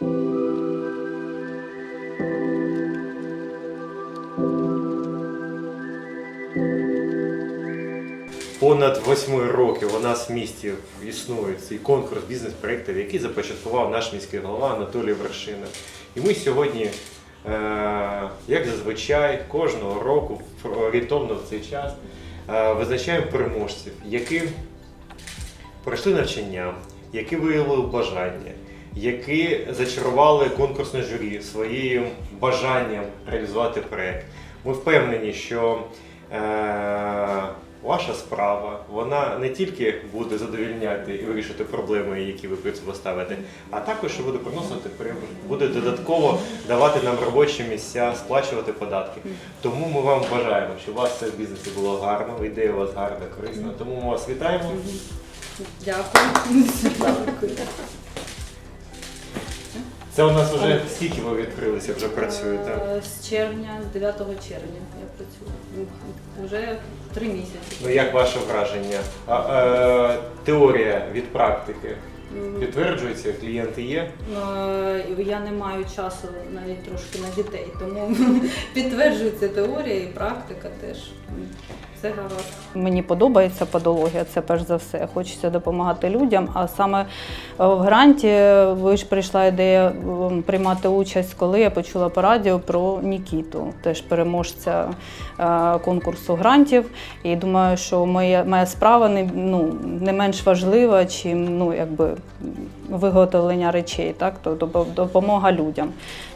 Понад восьми років у нас в місті існує цей конкурс бізнес-проєктів, який започаткував наш міський голова Анатолій Вершина. І ми сьогодні, е, як зазвичай, кожного року орієнтовно в цей час е, визначаємо переможців, які пройшли навчання, які виявили бажання, які зачарували конкурсне журі своїм бажанням реалізувати проєкт. Ми впевнені, що е, ваша справа вона не тільки буде задовільняти і вирішити проблеми, які ви перед собою ставите, а також буде приносити прибуток, буде додатково давати нам робочі місця, сплачувати податки. Тому ми вам бажаємо, щоб у вас все в бізнесі було гарно, ідея у вас гарна, корисна. Тому ми вас вітаємо. Дякую. Це у нас вже скільки ви відкрилися, вже працюєте? Е, З червня, з 9 червня я працюю. Ну, Вже три місяці. Ну як ваше враження? А, е, теорія від практики підтверджується, клієнти є? е, Я не маю часу навіть трошки на дітей, тому підтверджується теорія і практика теж. Все гаразд. Мені подобається подологія, це перш за все. Хочеться допомагати людям. А саме е, в гранті ви ж прийшла ідея приймати участь, коли я почула по радіо про Нікіту, теж переможця е, конкурсу грантів. І думаю, що моя, моя справа не, ну, не менш важлива, чим ну, якби, виготовлення речей, так? то допомога людям.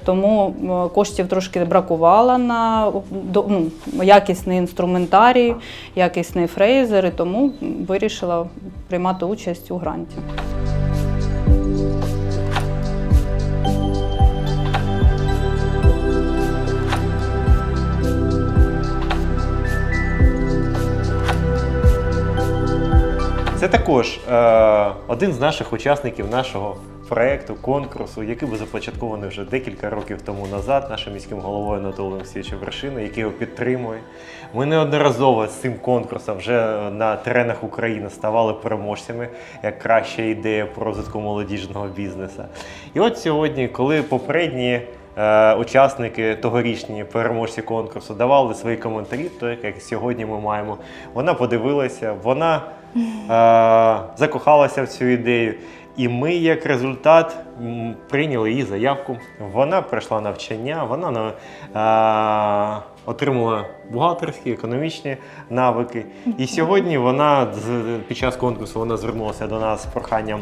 Тому коштів трошки бракувало на ну, якісний інструментарій, якісний фрейзер, і тому вирішила приймати участь у гранті. Це також е, один з наших учасників нашого проєкту, конкурсу, який був започаткований вже декілька років тому назад нашим міським головою Анатолієм Олексійовичем Вершиною, який його підтримує. Ми неодноразово з цим конкурсом вже на теренах України ставали переможцями як краща ідея по розвитку молодіжного бізнесу. І от сьогодні, коли попередні учасники тогорічні переможці конкурсу давали свої коментарі, то як сьогодні ми маємо, вона подивилася, вона е, закохалася в цю ідею. І ми, як результат, прийняли її заявку. Вона пройшла навчання, вона е, отримала бухгалтерські, економічні навики. І сьогодні вона під час конкурсу вона звернулася до нас з проханням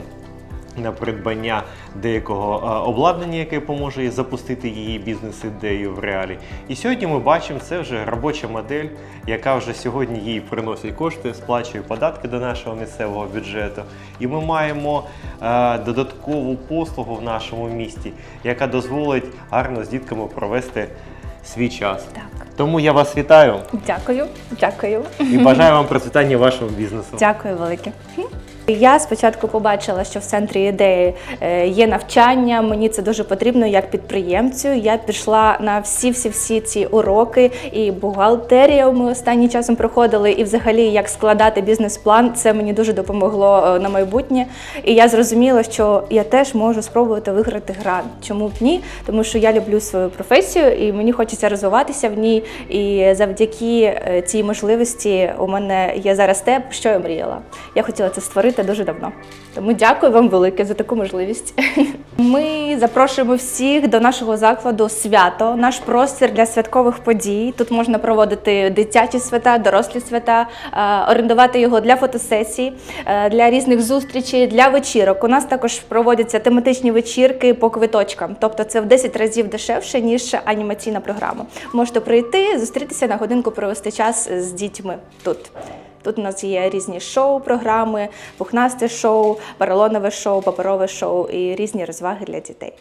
на придбання деякого е, обладнання, яке поможе запустити її бізнес-ідею в реалі. І сьогодні ми бачимо, це вже робоча модель, яка вже сьогодні їй приносить кошти, сплачує податки до нашого місцевого бюджету. І ми маємо е, додаткову послугу в нашому місті, яка дозволить гарно з дітками провести свій час. Так, Тому я вас вітаю дякую, дякую. і бажаю вам процвітання вашого бізнесу. Дякую велике. Я спочатку побачила, що в центрі ідеї е, є навчання. Мені це дуже потрібно як підприємцю. Я пішла на всі всі всі ці уроки, і бухгалтерія ми останнім часом проходили, і взагалі як складати бізнес-план. Це мені дуже допомогло е, на майбутнє. І я зрозуміла, що я теж можу спробувати виграти грант. Чому б ні? Тому що я люблю свою професію, і мені хочеться розвиватися в ній. І завдяки е, цій можливості у мене є зараз те, що я мріяла. Я хотіла це створити дуже давно. Тому дякую вам велике за таку можливість. Ми запрошуємо всіх до нашого закладу свято, наш простір для святкових подій. Тут можна проводити дитячі свята, дорослі свята, е, орендувати його для фотосесій, е, для різних зустрічей, для вечірок. У нас також проводяться тематичні вечірки по квиточкам, тобто це в 10 разів дешевше ніж анімаційна програма. Можете прийти, зустрітися на годинку, провести час з дітьми тут. Тут у нас є різні шоу-програми, пухнасте шоу, поролонове шоу, паперове шоу і різні розваги для дітей.